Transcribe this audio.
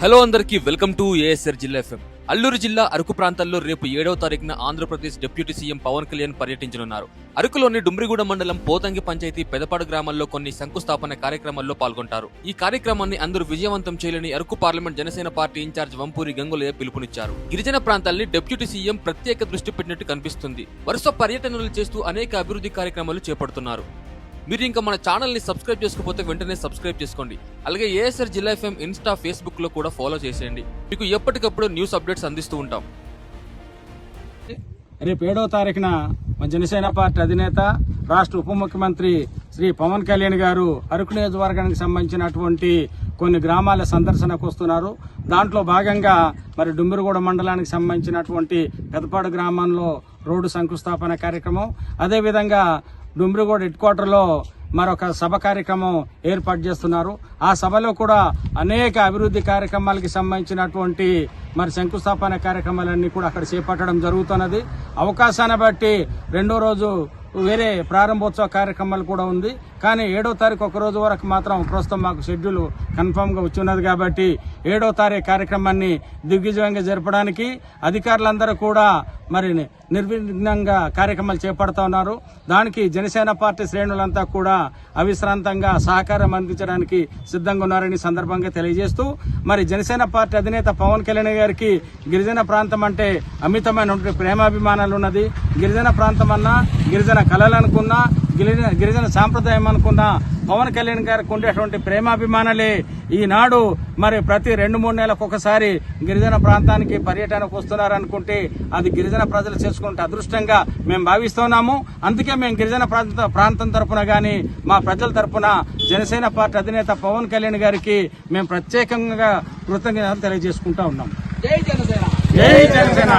Hello అందరికీ welcome to ASR జిల్లా FM. Alluri జిల్లా అరకు ప్రాంతాల్లో రేపు ఏడవ తారీఖున ఆంధ్రప్రదేశ్ డిప్యూటీ సీఎం పవన్ కళ్యాణ్ పర్యటించనున్నారు. అరకులోని డుమ్రిగూడ మండలం పోతంగి పంచాయతీ పెదపాడు గ్రామాల్లో కొన్ని శంకుస్థాపన కార్యక్రమాల్లో పాల్గొంటారు. ఈ కార్యక్రమాన్ని అందరూ విజయవంతం చేయాలని Araku parliament Janasena party incharge Vampuri Gangulayya పిలుపునిచ్చారు. గిరిజన ప్రాంతాల్ని డిప్యూటీ సీఎం ప్రత్యేక దృష్టి పెట్టినట్టు కనిపిస్తుంది. వరుస పర్యటనలు చేస్తూ అనేక అభివృద్ధి కార్యక్రమాలు చేపడుతున్నారు. మీరు ఇంకా మన ఛానల్ని సబ్స్క్రైబ్ చేసుకోకపోతే వెంటనే సబ్స్క్రైబ్ చేసుకోండి. అలాగే ఏఎస్ఆర్ జిల్లా ఎఫ్ఎం ఇన్స్టా ఫేస్బుక్లో కూడా ఫాలో చేసేయండి. మీకు ఎప్పటికప్పుడు న్యూస్ అప్డేట్స్ అందిస్తూ ఉంటాం. రేపు ఏడో తారీఖున మా జనసేన పార్టీ అధినేత రాష్ట్ర ఉప ముఖ్యమంత్రి శ్రీ పవన్ కళ్యాణ్ గారు అరకు నియోజకవర్గానికి సంబంధించినటువంటి కొన్ని గ్రామాల సందర్శనకు వస్తున్నారు. దాంట్లో భాగంగా మరి డుమ్మిరిగూడ మండలానికి సంబంధించినటువంటి పెదపాడు గ్రామంలో రోడ్డు శంకుస్థాపన కార్యక్రమం. అదేవిధంగా డుమ్రిగూడ హెడ్ క్వార్టర్లో మరొక సభ కార్యక్రమం ఏర్పాటు చేస్తున్నారు. ఆ సభలో కూడా అనేక అభివృద్ధి కార్యక్రమాలకి సంబంధించినటువంటి మరి శంకుస్థాపన కార్యక్రమాలన్నీ కూడా అక్కడ చేపట్టడం జరుగుతున్నది. అవకాశాన్ని బట్టి రెండో రోజు వేరే ప్రారంభోత్సవ కార్యక్రమాలు కూడా ఉంది. కానీ ఏడో తారీఖు ఒక రోజు వరకు మాత్రం ప్రస్తుతం మాకు షెడ్యూల్ కన్ఫామ్గా గా కాబట్టి ఏడో తారీఖు కార్యక్రమాన్ని దిగ్విజయంగా జరపడానికి అధికారులందరూ కూడా మరి నిర్విఘ్నంగా కార్యక్రమాలు చేపడతా ఉన్నారు. దానికి జనసేన పార్టీ శ్రేణులంతా కూడా అవిశ్రాంతంగా సహకారం అందించడానికి సిద్ధంగా ఉన్నారని సందర్భంగా తెలియజేస్తూ మరి జనసేన పార్టీ అధినేత పవన్ కళ్యాణ్ గారికి గిరిజన ప్రాంతం అంటే అమితమైన ప్రేమాభిమానాలు ఉన్నది. గిరిజన ప్రాంతం అన్నా గిరిజన కళలు అనుకున్నా గిరిజన గిరిజన సాంప్రదాయం అనుకున్నా పవన్ కళ్యాణ్ గారికి ఉండేటువంటి ప్రేమాభిమానాలే ఈనాడు మరి ప్రతి రెండు మూడు నెలలకు ఒకసారి గిరిజన ప్రాంతానికి పర్యటనకు వస్తున్నారు అనుకుంటే అది గిరిజన ప్రజలు చేసుకుంటే అదృష్టంగా మేము భావిస్తున్నాము. అందుకే మేము గిరిజన ప్రాంత ప్రాంతం తరపున గాని మా ప్రజల తరపున జనసేన పార్టీ అధినేత పవన్ కళ్యాణ్ గారికి మేము ప్రత్యేకంగా కృతజ్ఞతలు తెలియజేసుకుంటా ఉన్నాం జై జనసేన! జై జనసేన!